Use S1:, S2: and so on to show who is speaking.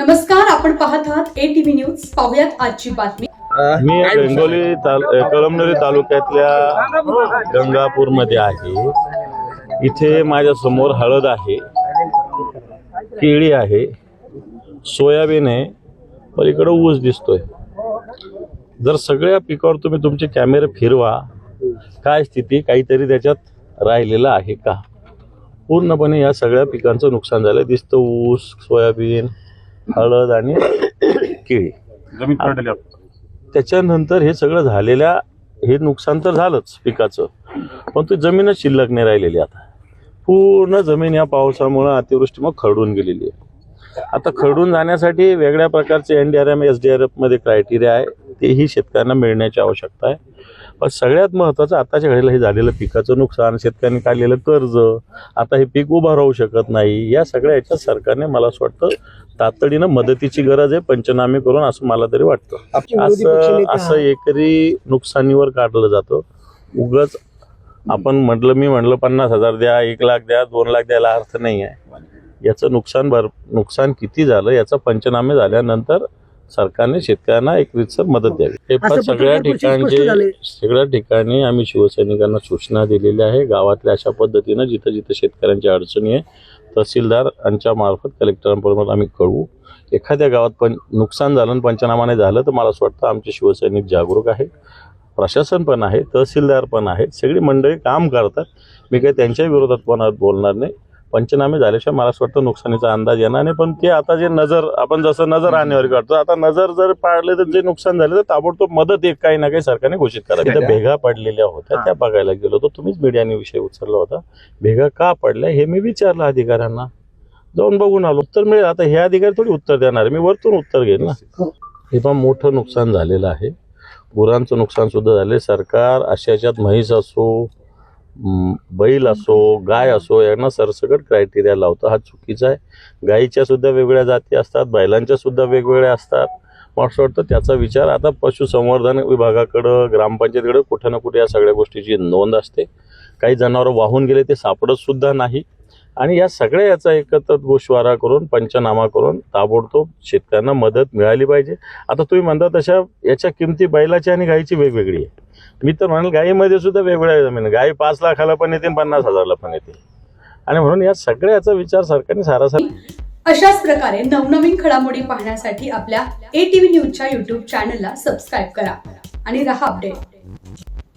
S1: नमस्कार आपण पाहत आहात ए टीव्ही न्यूज पाहुयात आजची बातमी.
S2: मी बेंगोली ताल कळमनुरी तालुक्यातल्या गंगापूरमध्ये आहे. इथे माझ्यासमोर हळद आहे केळी आहे सोयाबीन आहे पलीकडे ऊस दिसतोय. जर सगळ्या पिकावर तुम्ही तुमचे कॅमेरे फिरवा काय स्थिती काहीतरी त्याच्यात राहिलेलं आहे का? पूर्णपणे या सगळ्या पिकांचं नुकसान झालं. दिसतं ऊस सोयाबीन हळद आणि केळी.
S3: जमीन पडलेली.
S2: त्याच्यानंतर हे सगळं झालेल्या हे नुकसान तर झालंच पिकाचं. पण ते जमीनच शिल्लक नाही राहिलेली आता. पूर्ण जमीन या पावसामुळं अतिवृष्टीमुळे खरडून गेलेली आहे. आता खरडून जाण्यासाठी वेगळ्या प्रकारचे N D R M S D R एफमध्ये criteria आहे. तेही शेतकऱ्यांना मिळण्याची आवश्यकता आहे. पण सगळ्यात महत्त्वाचं आताच्या घडीला हे झालेलं पिकाचं नुकसान शेतकऱ्यांनी काढलेलं कर्ज आता हे पीक उभं राहू शकत नाही या सगळ्या याच्यात सरकारने मला असं वाटतं तातडीनं मदतीची गरज आहे पंचनामे करून असं मला तरी वाटतं. असं असं एकरी नुकसानीवर काढलं जातं. उगाच आपण म्हटलं मी म्हटलं पन्नास हजार द्या एक लाख द्या दोन लाख द्यायला अर्थ नाही आहे. याचं नुकसान भर नुकसान किती झालं याचा पंचनामे झाल्यानंतर सरकारने शेतकऱ्यांना एक रितसर मदत द्यावी. हे. पण
S4: असं
S2: सगळ्या ठिकाणचे. सगळ्या ठिकाणी आम्ही शिवसैनिकांना सूचना दिलेल्या आहे. गावातल्या अशा पद्धतीनं जिथं जिथं शेतकऱ्यांची अडचणी आहे तहसीलदार यांच्या मार्फत कलेक्टरांपर्यंत आम्ही कळवू. एखाद्या गावात पण नुकसान झालं आणि पंचनामा नाही झालं तर मला असं वाटतं आमचे शिवसैनिक जागरूक आहे प्रशासन पण आहे तहसीलदार पण आहे सगळी मंडळी काम करतात. मी काही त्यांच्या विरोधात पण बोलणार नाही. पंचनामे झाल्याशिवाय मला असं वाटतं नुकसानीचा अंदाज येणार नाही. पण ते आता जे नजर आपण जसं नजर आणण्यावर काढतो आता नजर जर पाडले तर जे नुकसान झाले तर ताबडतोब मदत एक काही ना काही सरकारने घोषित करावी. त्या भेगा पडलेल्या होत्या त्या बघायला गेलो होतो. तुम्हीच मीडियाने विषय उचलला होता. भेगा का पडल्या हे मी विचारलं अधिकाऱ्यांना. जाऊन बघून आलो. उत्तर मिळेल. आता हे अधिकारी थोडी उत्तर देणार. मी वरतून उत्तर घेईन ना. हे. पण मोठं नुकसान झालेलं आहे. गुरांचं नुकसान सुद्धा झाले सरकार अशा याच्यात म्हैस असो बैल असो गाय असो यांना सरसकट क्रायटेरिया लावतं. हा चुकीचा आहे. गायीच्या सुद्धा वेगवेगळ्या जाती असतात बैलांच्या सुद्धा वेगवेगळ्या असतात. मला असं वाटतं त्याचा विचार आता पशुसंवर्धन विभागाकडं ग्रामपंचायतीकडं कुठे ना कुठे या सगळ्या गोष्टीची नोंद असते. काही जनावरं वाहून गेले ते सापडत सुद्धा नाही. आणि या सगळ्या याचा एकत्र गोषवारा करून पंचनामा करून ताबडतोब शेतकऱ्यांना मदत मिळाली पाहिजे. आता तुम्ही म्हणता तशा याच्या किमती बैलाची आणि गायीची वेगवेगळी आहे. मी तर म्हणाल गायीमध्ये सुद्धा वेगवेगळ्या जमीन गायी पाच लाखाला पण येते पन्नास हजारला पण येते आणि म्हणून या सगळ्याचा विचार सरकारने सारासार
S1: अशाच प्रकारे नवनवीन घडामोडी पाहण्यासाठी आपल्या ए टीव्ही न्यूजच्या युट्यूब चॅनलला सबस्क्राईब करा आणि रहा अपडेट